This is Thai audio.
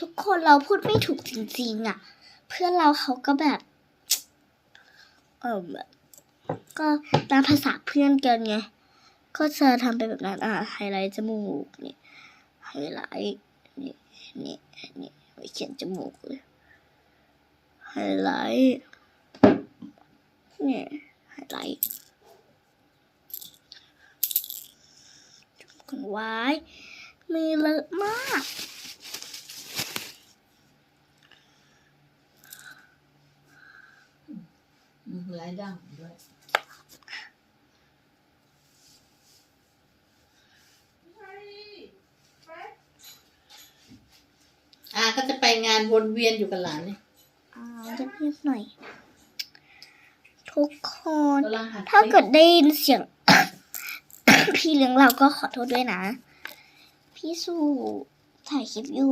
ทุกคนเราพูดไม่ถูกจริงๆอะ เพื่อนเราเขาก็แบบเออก็ตามภาษาเพื่อนกันไงก็จะทำไปแบบนั้นอะไฮไลท์จมูกนี่ไฮไลท์นี่นี่นี่ไว้เขียนจมูกเลยไฮไลท์นี่ไฮไลท์จมกกันไว้มีเลอะมาก อืมไร้ดังด้วยอ่าก็จะไปงานวนเวียนอยู่กับหลานเนี่ยอ่าจะเงียบหน่อย ทุกคน กำลังหัดถ้าเกิดได้ยินเสียง พี่เลี้ยงเราก็ขอโทษด้วยนะ พี่สู้ถ่ายคลิปอยู่